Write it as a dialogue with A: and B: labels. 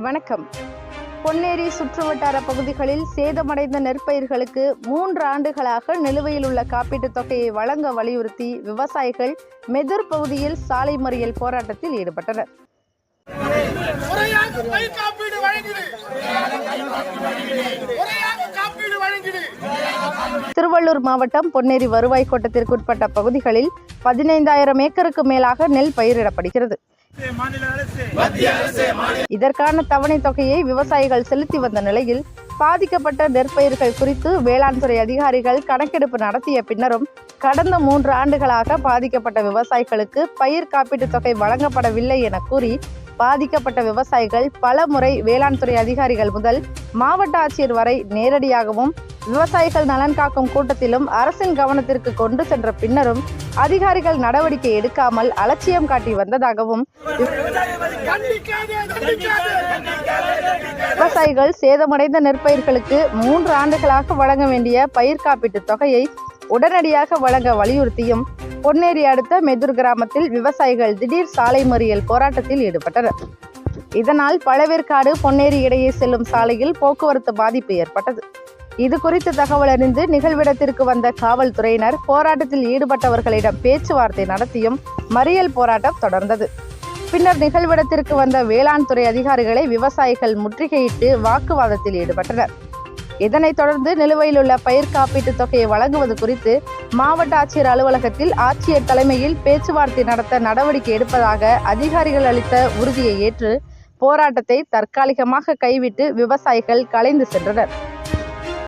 A: வணக்கம். பொன்னேரி சுற்றுவட்டார பகுதிகளில் சேதமடைந்த நெற்பயிர்களுக்கு மூன்று ஆண்டுகளாக நிலுவையில் உள்ள காப்பீட்டுத் தொகையை வழங்க வலியுறுத்தி விவசாயிகள் மெதுர் பகுதியில் சாலை மறியல் போராட்டத்தில் ஈடுபட்டனர். திருவள்ளூர் மாவட்டம் பொன்னேரி வருவாய் கோட்டத்திற்குட்பட்ட பகுதிகளில் பதினைந்தாயிரம் ஏக்கருக்கு மேலாக நெல் பயிரிடப்படுகிறது. இதற்கான தவணை தொகையை விவசாயிகள் செலுத்தி வந்த நிலையில் பாதிக்கப்பட்ட நெற்பயிர்கள் குறித்து வேளாண் துறை அதிகாரிகள் கணக்கெடுப்பு நடத்திய பின்னரும் கடந்த மூன்று ஆண்டுகளாக பாதிக்கப்பட்ட விவசாயிகளுக்கு பயிர் காப்பீட்டுத் தொகை வழங்கப்படவில்லை என கூறி பாதிக்கப்பட்ட விவசாயிகள் பல முறை வேளாண் துறை அதிகாரிகள் முதல் மாவட்ட ஆட்சியர் வரை நேரடியாகவும் விவசாயிகள் நலன் காக்கும் கூட்டத்திலும் அரசின் கவனத்திற்கு கொண்டு சென்ற பின்னரும் அதிகாரிகள் நடவடிக்கை எடுக்காமல் அலட்சியம் காட்டி வந்ததாகவும் விவசாயிகள் சேதமடைந்த நெற்பயிர்களுக்கு மூன்று ஆண்டுகளாக வழங்க வேண்டிய பயிர் காப்பீட்டு தொகையை உடனடியாக வழங்க வலியுறுத்தியும் பொன்னேரி அடுத்த மெதுர் கிராமத்தில் விவசாயிகள் திடீர் சாலை மறியல் போராட்டத்தில் ஈடுபட்டனர். இதனால் பழவேற்காடு பொன்னேரி இடையே செல்லும் சாலையில் போக்குவரத்து பாதிப்பு ஏற்பட்டது. இது குறித்து தகவல் அறிந்து நிகழ்விடத்திற்கு வந்த காவல்துறையினர் போராட்டத்தில் ஈடுபட்டவர்களிடம் பேச்சுவார்த்தை நடத்தியும் மறியல் போராட்டம் தொடர்ந்தது. பின்னர் நிகழ்விடத்திற்கு வந்த வேளாண் துறை அதிகாரிகளை விவசாயிகள் முற்றுகையிட்டு வாக்குவாதத்தில் ஈடுபட்டனர். இதனைத் தொடர்ந்து நிலுவையில் உள்ள பயிர் காப்பீட்டுத் தொகையை வழங்குவது குறித்து மாவட்ட ஆட்சியர் அலுவலகத்தில் ஆட்சியர் தலைமையில் பேச்சுவார்த்தை நடத்த நடவடிக்கை எடுப்பதாக அதிகாரிகள் அளித்த உறுதியை ஏற்று போராட்டத்தை தற்காலிகமாக கைவிட்டு விவசாயிகள் கலைந்து சென்றனர்.